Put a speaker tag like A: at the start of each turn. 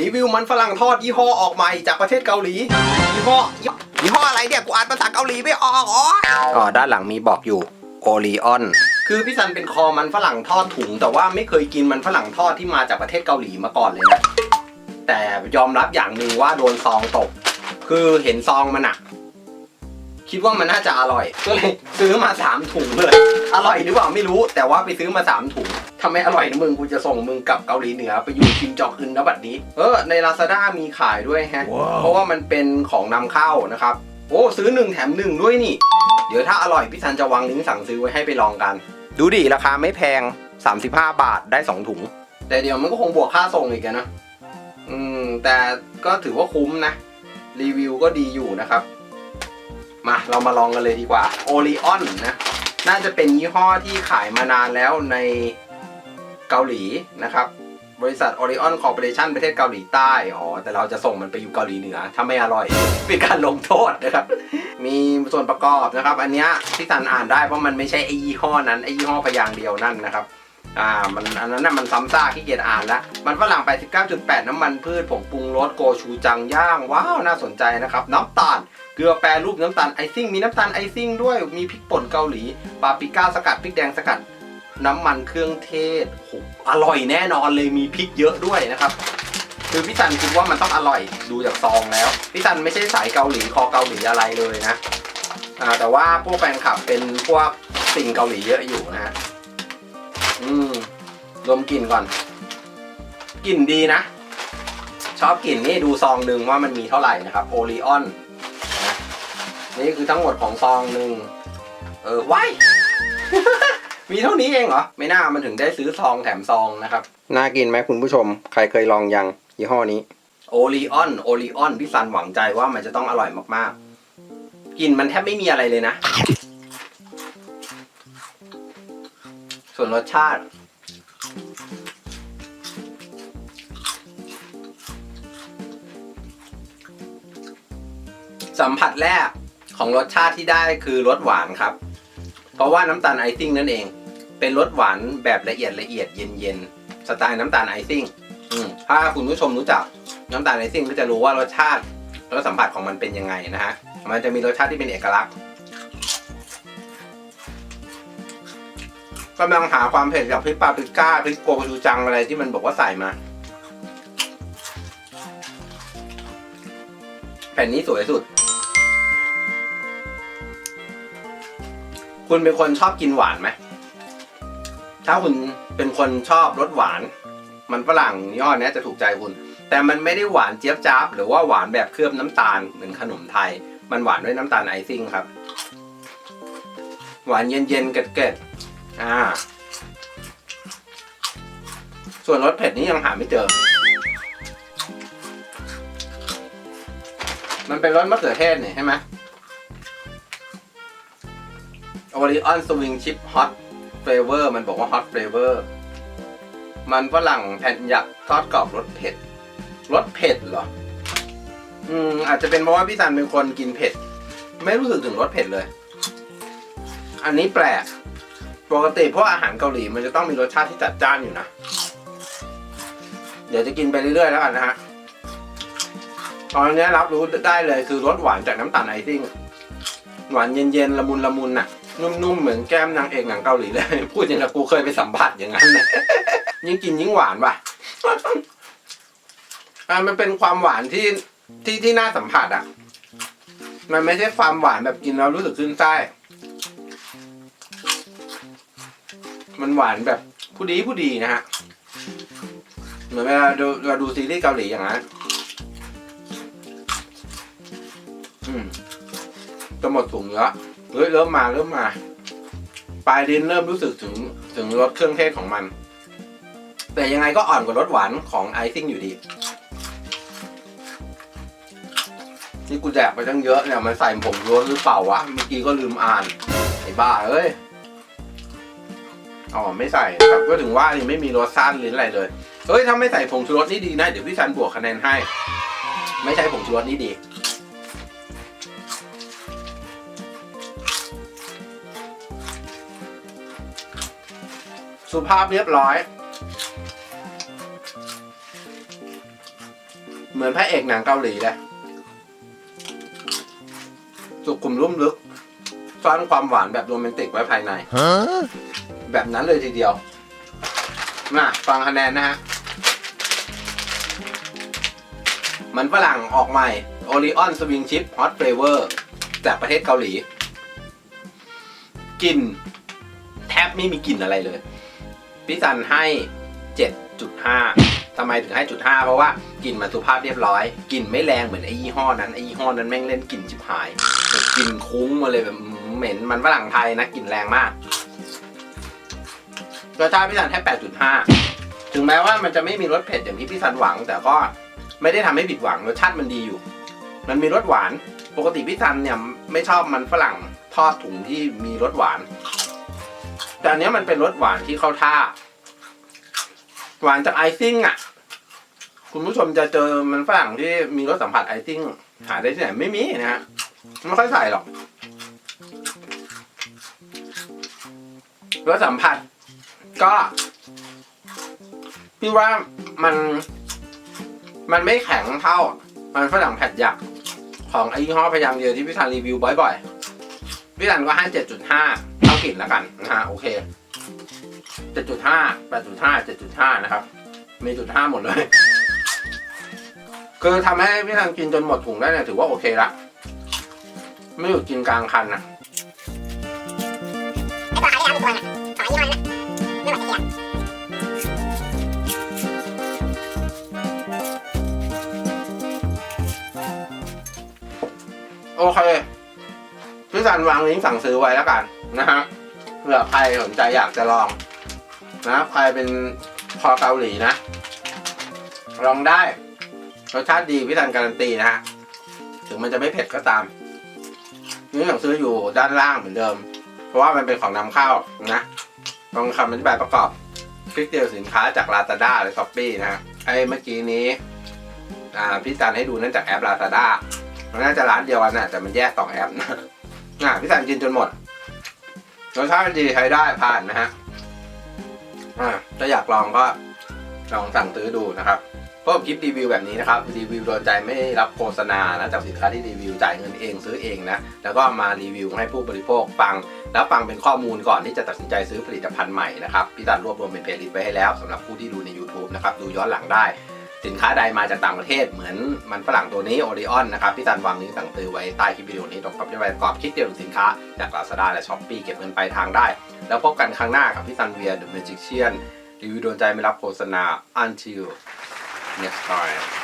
A: รีวิวมันฝรั่งทอดยี่ห้อออกใหม่จากประเทศเกาหลียี่ห้อยี่ห้ออะไรเนี่ยกูอ่านภาษาเกาหลีไม่ออกอ๋ออ๋อด้านหลังมีบอกอยู่โอรีออนคือพี่ซันเป็นคอมันฝรั่งทอดถุง แต่ว่าไม่เคยกินมันฝรั่งทอดที่มาจากประเทศเกาหลีมาก่อนเลยนะแต่ยอมรับอย่างหนึ่งว่าโดนซองตก คือเห็นซองมันอะคิดว่ามันน่าจะอร่อยก็เลยซื้อมาสามถุงเลย อร่อยหรือเปล่าไม่รู้ แต่ว่าไปซื้อมาสามถุง ทำไมอร่อยนะมึงกูจะส่งมึงกลับเกาหลีเหนือไปอยู่คิมจองอึนนะบัดนี้ เออใน Lazada มีขายด้วยแฮะเพราะว่ามันเป็นของนำเข้านะครับ โอ้ซื้อหนึ่งแถมหนึ่งด้วยนี่ เดี๋ยวถ้าอร่อยพี่ซันจะวางลิงก์สั่งซื้อไว้ให้ไปลองกัน ดูดิราคาไม่แพง 35 บาทได้ 2 ถุง แต่เดี๋ยวมันก็คงบวกค่าส่งอีกอะนะ อืม แต่ก็ถือว่าคุ้มนะ รีวิวก็ดีอยู่นะครับ มาเรามาลองกันเลยดีกว่าโอริออนนะ น่าจะเป็นยี่ห้อที่ขายมานานแล้วใน เกาหลีนะครับบริษัท Orion Corporation ประเทศเกาหลีใต้ อ๋อ แต่เราจะส่งมันไปอยู่เกาหลีเหนือ ถ้าไม่อร่อย เป็นการลงโทษนะครับ มีส่วนประกอบนะครับ อันนี้ที่ตันอ่านได้เพราะมันไม่ใช่ไอยี่ห้อนั้นไอยี่ห้อพยางเดียวนั่นนะครับ อ่า มันอันนั้นน่ะมันซ้ำซากขี้เกียจอ่านแล้ว มันฝรั่ง 89.8 น้ำมันพืชผงปรุงรสโกชูจังย่าง ว้าว น่าสนใจนะครับ น้ำตาล เกลือแปรรูปน้ำตาลไอซิ่ง มีน้ำตาลไอซิ่งด้วย มีพริกป่นเกาหลี ปาปริก้าสกัดพริกแดงสกัด น้ำมันเครื่องเทศโหอร่อยแน่นอนเลยมีพริกเยอะด้วยนะครับ คือพี่ซันคิดว่ามันต้องอร่อยดูจากซองแล้วพี่ซันไม่ใช่สายเกาหลีคอเกาหลีอะไรเลยนะอ่าแต่ว่าพวกแฟนคลับเป็นพวกสิ่งเกาหลีเยอะอยู่นะอืมดมกลิ่นก่อนกลิ่นดีนะ ชอบกลิ่นนี่ดูซองหนึ่งว่ามันมีเท่าไหร่นะครับโอริออนนะนี่คือทั้งหมดของซองหนึ่งเออว้าย มีเท่านี้เองเหรอ ไม่น่ามันถึงได้ซื้อซองแถมซองนะครับ น่ากินไหมคุณผู้ชม ใครเคยลองยังยี่ห้อนี้ โอริออน โอริออน พี่ซันหวังใจว่ามันจะต้องอร่อยมากๆกลิ่นมันแทบไม่มีอะไรเลยนะ ส่วนรสชาติ สัมผัสแรกของรสชาติที่ได้คือรสหวานครับ เพราะว่าน้ำตาลไอซิ่งนั่นเอง เป็นรสหวานแบบละเอียดละเอียดเย็นเย็นๆสไตล์น้ำตาลไอซิ่งถ้าคุณผู้ชมรู้จักน้ำตาลไอซิ่งก็จะรู้ว่ารสชาติรสสัมผัสของมันเป็นยังไงนะฮะ มันจะมีรสชาติที่เป็นเอกลักษณ์กำลังหาความเผ็ดจากพริกปาปริก้าพริกโกชูจังอะไรที่มันบอกว่าใส่มา แผ่นนี้สวยสุด คุณเป็นคนชอบกินหวานไหม ถ้าคุณเป็นคนชอบรสหวาน มันฝรั่งย้อเนี้จะถูกใจคุณ แต่มันไม่ได้หวานเจี๊ยบจ๊าบหรือว่าหวานแบบเคลือบน้ำตาลเหมือนขนมไทย มันหวานด้วยน้ำตาลไอซิ่งครับ หวานเย็นๆเกล็ดๆอ่า ส่วนรสเผ็ดนี่ยังหาไม่เจอ มันเป็นรสมะเขือเทศนี่ยใช่ไหม โอริออนสวิงชิปฮอตเฟเวอร์มันบอกว่าฮอตเฟเวอร์มันฝรั่งแผ่นหยักทอดกรอบรสเผ็ดรสเผ็ดเหรอ อืมอาจจะเป็นเพราะว่าพี่ซันเป็นคนกินเผ็ด ไม่รู้สึกถึงรสเผ็ดเลย อันนี้แปลก ปกติพวกอาหารเกาหลีมันจะต้องมีรสชาติที่จัดจ้านอยู่นะ เดี๋ยวจะกินไปเรื่อยๆแล้วกันนะฮะ ตอนนี้รับรู้ได้เลยคือรสหวานจากน้ำตาลไอซิ่ง หวานเย็นๆละมุนละมุนน่ะ นุ่มๆเหมือนแก้มนางเอกหนังเกาหลีเลย พูดอย่างกับกูเคยไปสัมผัสอย่างนั้นเลยยิ่งกินยิ่งหวานว่ะอะมันเป็นความหวานที่ที่ที่น่าสัมผัสอะ มันไม่ใช่ความหวานแบบกินแล้วรู้สึกขึ้นไส้มันหวานแบบผู้ดีผู้ดีนะฮะ เหมือนเวลาดูเราดูซีรีส์เกาหลีอย่างนั้นอืมจะหมดถุงแล้ว เฮ้ยเริ่มมาเริ่มมา ปลายลิ้นเริ่มรู้สึกถึงถึงรสเครื่องเทศของมัน แต่ยังไงก็อ่อนกว่ารสหวานของไอซิ่งอยู่ดีนี่กูแดกไปตั้งเยอะเนี่ยมันใส่ผงรสหรือเปล่าวะเมื่อกี้ก็ลืมอ่าน ไอ้บ้าเอ้ยอ๋อไม่ใส่ครับก็ถึงว่านี่ไม่มีรสซ่านลิ้นอะไรเลยเฮ้ยถ้าไม่ใส่ผงชูรสนี่ดีนะ เดี๋ยวพี่ซันบวกคะแนนให้ ไม่ใช่ผงชูรสนี่ดี สุภาพเรียบร้อย เหมือนพระเอกหนังเกาหลีเลยสุขุมลุ่มลึกซ่อนความหวานแบบโรแมนติกไว้ภายใน แบบนั้นเลยทีเดียวมาฟังคะแนนนะฮะ มันฝรั่งออกใหม่ Orion Swing Chip Hot Flavor จากประเทศเกาหลี กลิ่นแทบไม่มีกลิ่นอะไรเลย พี่ซันให้ 7.5ทำไมถึงให้จุด5เพราะว่ากลิ่นมันสุภาพเรียบร้อยกลิ่นไม่แรงเหมือนไอ้ยี่ห้อนั้นไอ้ยี่ห้อนั้นแม่งเล่นกลิ่นชิบหายกลิ่นคุ้งมาเลยแบบเหม็นมันฝรั่งไทยนะกลิ่นแรงมากรสชาติพี่ซันให้ 8.5 ถึงแม้ว่ามันจะไม่มีรสเผ็ดอย่างที่พี่ซันหวัง แต่ก็ไม่ได้ทำให้ผิดหวังรสชาติมันดีอยู่ มันมีรสหวาน ปกติพี่ซันเนี่ยไม่ชอบมันฝรั่งทอดถุงที่มีรสหวาน แต่อันเนี้ยมันเป็นรสหวานที่เข้าท่า หวานจากไอซิ่งอะ คุณผู้ชมจะเจอมันฝรั่งที่มีรสสัมผัสไอซิ่งหาได้ที่ไหนไม่มีนะฮะไม่ค่อยใส่หรอกรสสัมผัส ก็ พี่ว่ามันมันไม่แข็งเท่า มันฝรั่งแผ่นหยัก ของไอยี่ห้อพยางเดียวที่พี่ธันรีวิวบ่อยๆ พี่ธันก็ให้เจ็ดจุดห้า กลิ่นแล้วกันนะฮะโอเคเจ็ดจุดห้าแปดจุดห้าเจ็ดจุดห้านะครับ มีจุดห้าหมดเลย คือทำให้พี่ธันกินจนหมดถุงได้เนี่ยถือว่าโอเคละ ไม่หยุดกินกลางคันนะโอเคพี่สันวางลิงก์สั่งซื้อไว้แล้วกันนะฮะ เผื่อใครสนใจอยากจะลองนะใครเป็นคอเกาหลีนะ ลองได้รสชาติดีพี่สันการันตีนะฮะถึงมันจะไม่เผ็ดก็ตามนี่สั่งซื้ออยู่ด้านล่างเหมือนเดิม เพราะว่ามันเป็นของนำเข้านะลองคำอธิบายประกอบ คลิกเดียวสินค้าจาก Lazada หรือ Shopee นะฮะไอ้เมื่อกี้นี้พี่สันให้ดูนั่นจากแอป Lazada มันน่าจะร้านเดียวกันนะแต่มันแยกสองแอปนะพี่สันกินจนหมด รสชาติดีใช้ได้ผ่านนะฮะอ่าถ้าอยากลองก็ลองสั่งซื้อดูนะครับพราะคลิปรีวิวแบบนี้นะครับรีวิวโดนใจไม่รับโฆษณานะจากสินค้าที่รีวิวจ่ายเงินเองซื้อเองนะแล้วก็มารีวิวให้ผู้บริโภคฟัง แล้วฟังเป็นข้อมูลก่อนที่จะตัดสินใจซื้อผลิตภัณฑ์ใหม่นะครับพี่ตันรวบรวมเป็นเพลย์ลิสต์ไว้ให้แล้วสำหรับผู้ที่ดูใน YouTube นะครับดูย้อนหลังได้ สินค้าใดมาจากต่างประเทศเหมือนมันฝรั่งตัวนี้โอริออนนะครับพี่ตันวางลิงก์สั่งซื้อไว้ใต้คลิปวิดีโอนี้ตรงกับที่ไประกอบคลิปเดียวสินค้าจาก Lazada และ Shopee เก็บเงินปลายทางได้ แล้วพบกันครั้งหน้ากับพี่ตันเวียเดอะเมจิเชียนรีวิวโดนใจไม่รับโฆษณา until next time